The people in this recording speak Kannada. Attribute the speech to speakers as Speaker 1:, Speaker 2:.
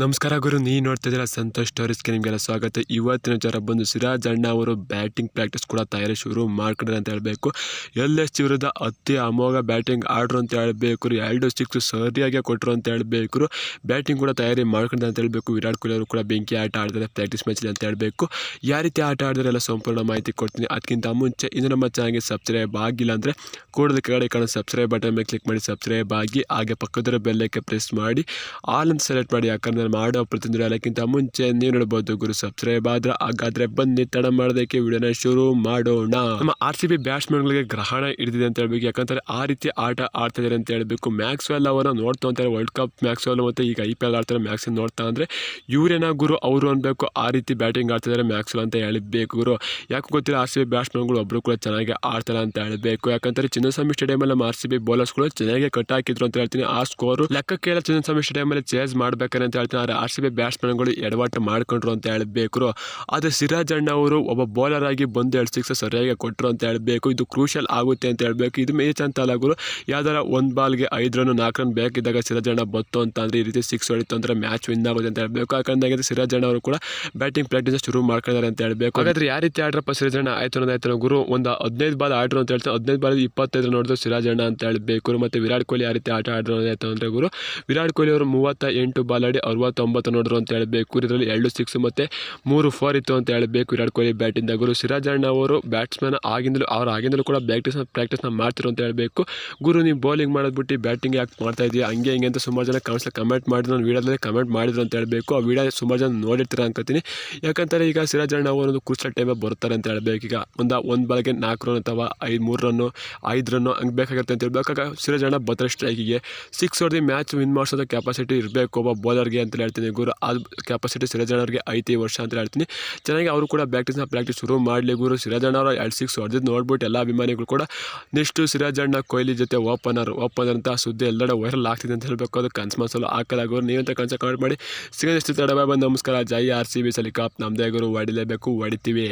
Speaker 1: ನಮಸ್ಕಾರ ಗುರು ನೀ ನೋಡ್ತಾ ಇದ್ದೀರಾ ಸಂತೋಷ್ ಸ್ಟೋರೀಸ್ಗೆ ನಿಮಗೆಲ್ಲ ಸ್ವಾಗತ. ಇವತ್ತಿನ ಜ್ವರ ಬಂದು ಸಿರಾಜ್ ಅಣ್ಣ ಅವರು ಬ್ಯಾಟಿಂಗ್ ಪ್ರಾಕ್ಟೀಸ್ ಕೂಡ ತಯಾರಿ ಶುರು ಮಾಡ್ಕೊಂಡ್ರೆ ಅಂತ ಹೇಳಬೇಕು. ಎಲ್ ಎಸ್ ವಿರುದ್ಧ ಅತಿ ಅಮೋಘ ಬ್ಯಾಟಿಂಗ್ ಆಡ್ರು ಅಂತ ಹೇಳಬೇಕು. ಎರಡು ಸಿಕ್ಸ್ ಸರಿಯಾಗಿ ಕೊಟ್ಟರು ಅಂತ ಹೇಳಬೇಕು. ಬ್ಯಾಟಿಂಗ್ ಕೂಡ ತಯಾರಿ ಮಾಡ್ಕೊಂಡ್ರೆ ಅಂತ ಹೇಳಬೇಕು. ವಿರಾಟ್ ಕೊಹ್ಲಿ ಅವರು ಕೂಡ ಬೆಂಕಿ ಆಟ ಆಡಿದ್ರೆ ಪ್ರಾಕ್ಟೀಸ್ ಮ್ಯಾಚಲ್ಲಿ ಅಂತ ಹೇಳಬೇಕು. ಯಾವ ರೀತಿ ಆಟ ಆಡಿದ್ರೆ ಎಲ್ಲ ಸಂಪೂರ್ಣ ಮಾಹಿತಿ ಕೊಡ್ತೀನಿ. ಅದಕ್ಕಿಂತ ಮುಂಚೆ ಇನ್ನು ನಮ್ಮ ಚಾನಲ್ಗೆ ಸಬ್ಸ್ಕ್ರೈಬ್ ಆಗಿಲ್ಲ ಅಂದರೆ ಕೂಡಲೇ ಕೆಳಗಡೆ ಕಾಣೋ ಸಬ್ಸ್ಕ್ರೈಬ್ ಬಟನ್ ಮೇಲೆ ಕ್ಲಿಕ್ ಮಾಡಿ ಸಬ್ಸ್ಕ್ರೈಬ್ ಆಗಿ ಹಾಗೆ ಪಕ್ಕದ ಬೆಲ್ಲಕ್ಕೆ ಪ್ರೆಸ್ ಮಾಡಿ. ಆಲ್ ಅಂತ ಸೆಲೆಕ್ಟ್ ಮಾಡಿ, ಯಾಕಂದ್ರೆ ನಾನು ಮಾಡೋ. ಪ್ರತಿಯೊಂದು ಎಲ್ಲಕ್ಕಿಂತ ಮುಂಚೆ ನೀವು ನೋಡ್ಬೋದು. ಗುರು ಸಬ್ಸ್ಕ್ರೈಬ್ ಆದ್ರೆ ಹಾಗಾದ್ರೆ ಬನ್ನಿ. ತಡ ಮಾಡೋದಕ್ಕೆ ವಿಡಿಯೋನ ಶುರು ಮಾಡೋಣ. ನಮ್ಮ ಆರ್ ಸಿ ಬಿ ಬ್ಯಾಟ್ಸ್ಮನ್ಗಳಿಗೆ ಗ್ರಹಣ ಹಿಡಿದಿದೆ ಅಂತ ಹೇಳ್ಬೇಕು. ಯಾಕಂದ್ರೆ ಆ ರೀತಿ ಆಟ ಆಡ್ತಾ ಇದ್ದಾರೆ ಅಂತ ಹೇಳ್ಬೇಕು. ಮ್ಯಾಕ್ಸ್ವೆಲ್ ಅವರ ನೋಡ್ತಾ ಅಂತಾರೆ ವರ್ಲ್ಡ್ ಕಪ್ ಮ್ಯಾಕ್ಸ್ವೆಲ್ ಮತ್ತೆ ಈಗ ಐ ಪಿ ಎಲ್ ಆಡ್ತಾರೆ ಮ್ಯಾಕ್ಸ್ ನೋಡ್ತಾ ಅಂದ್ರೆ ಇವ್ರೇನ ಗುರು? ಅವರು ಅನ್ಬೇಕು. ಆ ರೀತಿ ಬ್ಯಾಟಿಂಗ್ ಆಡ್ತಿದ್ದಾರೆ ಮ್ಯಾಕ್ಸ್ವೆಲ್ ಅಂತ ಹೇಳಬೇಕು ಗುರು. ಯಾಕೆ ಗೊತ್ತಿಲ್ಲ ಆರ್ ಸಿ ಬಿ ಬ್ಯಾಟ್ಸ್ಮನ್ಗಳು ಒಬ್ರು ಕೂಡ ಚೆನ್ನಾಗಿ ಆಡ್ತಾರೆ ಅಂತ ಹೇಳಬೇಕು. ಯಾಕಂದ್ರೆ ಚಿನ್ನಸ್ವಾಮಿ ಸ್ಟೇಡಿಯಂ ಅಲ್ಲಿ ಆರ್ ಸಿ ಬಿ ಬೌಲರ್ಸ್ಗಳು ಚೆನ್ನಾಗಿ ಕಟ್ ಹಾಕಿದ್ರು ಅಂತ ಹೇಳ್ತೀನಿ. ಆ ಸ್ಕೋರ್ ಲೆಕ್ಕ ಕೇಳ ಚಿನ್ನಸ್ವಾಮಿ ಸ್ಟೇಡಿಯಂ ಅಲ್ಲಿ ಚೇಸ್ ಮಾಡ್ಬೇಕಾರೆ ಅಂತ ಆದ್ರೆ ಆರ್ ಸಿ ಬಿ ಬ್ಯಾಟ್ಸ್ಮನ್ಗಳು ಎಡವಟ್ಟು ಮಾಡ್ಕೊಂಡ್ರು ಅಂತ ಹೇಳಬೇಕು. ಆದರೆ ಸಿರಾಜ್ ಅಣ್ಣ ಅವರು ಒಬ್ಬ ಬೌಲರ್ ಆಗಿ ಬಂದು ಎರಡು ಸಿಕ್ಸ್ ಸರಿಯಾಗಿ ಕೊಟ್ಟರು ಅಂತ ಹೇಳಬೇಕು. ಇದು ಕ್ರೂಷಲ್ ಆಗುತ್ತೆ ಅಂತ ಹೇಳಬೇಕು. ಇದು ಮೇಚ್ ಅಂತ ಗುರು. ಯಾವ್ದಾರ ಒಂದು ಬಾಲ್ಗೆ ಐದು ರನ್ ನಾಲ್ಕು ರನ್ ಬೇಕಿದ್ದಾಗ ಸಿರಾಜ್ ಅಣ್ಣ ಬತ್ತು ಅಂತ ಅಂದ್ರೆ ಈ ರೀತಿ ಸಿಕ್ಸ್ ಹೊಡಿತು ಅಂದರೆ ಮ್ಯಾಚ್ ವಿನ್ ಆಗುತ್ತೆ ಅಂತ ಹೇಳಬೇಕು. ಯಾಕಂದ್ರೆ ಸಿರಾಜ್ ಅಣ್ಣ ಅವರು ಕೂಡ ಬ್ಯಾಟಿಂಗ್ ಪ್ರಾಕ್ಟೀಸ್ ಶುರು ಮಾಡ್ಕೊಂಡಿದ್ದಾರೆ ಅಂತ ಹೇಳಬೇಕು. ಹಾಗಾದ್ರೆ ಯಾವ ರೀತಿ ಆಡ್ರಪ್ಪ ಸಿರಾಜ್ ಅಣ್ಣ? ಆಯ್ತು ಗುರು, ಒಂದು ಹದಿನೈದು ಬಾಲ್ ಆಡ್ರು ಅಂತ ಹೇಳ್ತಾರೆ ಹದಿನೈದು ಬಾಲ್ ಇಪ್ಪತ್ತೈದು ನೋಡಿದ್ರು ಸಿರಾಜ್ ಅಣ್ಣ ಅಂತ ಹೇಳಬೇಕು. ಮತ್ತು ವಿರಾಟ್ ಕೊಹ್ಲಿ ಯಾವ ರೀತಿ ಆಟ ಆಡ್ರು ಅನ್ನೋದಾಯ್ತು ಅಂದರೆ ಗುರು, ವಿರಾಟ್ ಕೊಹ್ಲಿ ಅವರು ಮೂವತ್ತ ಎಂಟು ಬಾಲ್ ಆಡಿ ಅರವತ್ತೊಂಬತ್ತು ನೋಡಿದ್ರು ಅಂತ ಹೇಳಬೇಕು. ಇದರಲ್ಲಿ ಎರಡು ಸಿಕ್ಸ್ ಮತ್ತು ಮೂರು ಫೋರ್ ಇತ್ತು ಅಂತ ಹೇಳಬೇಕು. ವಿರಾಟ್ ಕೊಹ್ಲಿ ಬ್ಯಾಟಿಂದ ಗುರು ಸಿರಾಜ್ ಅವರು ಬ್ಯಾಟ್ಸ್ಮನ್ ಆಗಿಂದಲೂ, ಅವ್ರು ಆಗಿಂದಲೂ ಕೂಡ ಪ್ರಾಕ್ಟೀಸ್ ಪ್ರಾಕ್ಟೀಸ್ನ ಮಾಡ್ತಿರು ಅಂತ ಹೇಳಬೇಕು. ಗುರು, ನೀವು ಬೌಲಿಂಗ್ ಮಾಡೋದ್ಬಿಟ್ಟು ಬ್ಯಾಟಿಂಗ್ ಯಾಕೆ ಮಾಡ್ತಾ ಇದೀಯ? ಹಂಗೆ ಹಿಂಗೆ ಅಂತ ಸುಮಾರು ಜನ ಕಮೆಂಟ್ಸ್ ಕಮೆಂಟ್ ಮಾಡಿದ್ರು. ನಾನು ವೀಡಿಯೋದಲ್ಲಿ ಕಮೆಂಟ್ ಮಾಡಿದ್ರು ಅಂತ ಹೇಳಬೇಕು. ಆ ವೀಡಿಯೋ ಸುಮಾರು ಜನ ನೋಡಿರ್ತೀರ ಅಂತೀನಿ ಯಾಕಂತಾರೆ ಈಗ ಸಿರಾಜ್ ಅಣ್ಣ ಅವರು ಒಂದು ಕ್ರೂಷಲ್ ಟೈಮಲ್ಲಿ ಬರ್ತಾರೆ ಅಂತ ಹೇಳಬೇಕು. ಈಗ ಒಂದು ಒಂದು ಬಾಲ್ಗೆ ನಾಲ್ಕು ರನ್ ಅಥವಾ ಐದು, ಮೂರು ರನ್ನು ಐದು ರನ್ನು ಹಂಗೆ ಬೇಕಾಗುತ್ತೆ ಅಂತ ಹೇಳಬೇಕಾಗ ಸಿರಾಜ್ ಅಣ್ಣ ಬರ್ತಾರೆ ಸ್ಟ್ರೈಕಿಗೆ ಸಿಕ್ಸ್ ಹೊಡೆದು ಮ್ಯಾಚ್ ವಿನ್ ಮಾಡಿಸೋದು ಕೆಪಾಸಿಟಿ ಇರಬೇಕು. ಒಬ್ಬ ಬೌಲರ್ಗೆ ಅಂತ ಹೇಳ್ತೀನಿ. ಗುರು, ಅದು ಕೆಪಾಸಿಟಿ ಸಿರಜಣ್ಣವ್ರಿಗೆ ಐತಿ ವರ್ಷ ಅಂತ ಹೇಳ್ತೀನಿ. ಚೆನ್ನಾಗಿ ಅವರು ಕೂಡ ಪ್ರಾಕ್ಟೀಸ್ನ ಪ್ರಾಕ್ಟೀಸ್ ಶುರು ಮಾಡಲಿ ಗುರು. ಸಿರಾಜಣ್ಣ ಅವರು ಎರಡು ಸಿಕ್ಸ್ ಹೊಡೆದಿದ್ದು ನೋಡ್ಬಿಟ್ಟು ಎಲ್ಲ ಅಭಿಮಾನಿಗಳು ಕೂಡ ನೆಕ್ಸ್ಟು ಸಿರಾಜಣ್ಣ ಕೊಹ್ಲಿ ಜೊತೆ ಓಪನರ್ ಓಪನರ್ ಅಂತ ಸುದ್ದಿ ಎಲ್ಲೆಡೆ ವೈರಲ್ ಆಗ್ತಿದೆ ಅಂತ ಹೇಳಬೇಕು. ಅದು ಕನ್ಸ್ ಮನಸ್ಸಲ್ಲೂ ಗುರು. ನೀವಂತ ಕನ್ಸ ಕಮೆಂಟ್ ಮಾಡಿ. ಸಿಗೋದಷ್ಟು ತಡ ಬಂದು ನಮಸ್ಕಾರ. ಜೈ ಆರ್ ಸಿ ಬಿ ಸಲಿಕಾಪ್. ನಮ್ಮದೇ ಗುರು. ಹೊಡಿಲೇಬೇಕು ಹೊಡಿತೀವಿ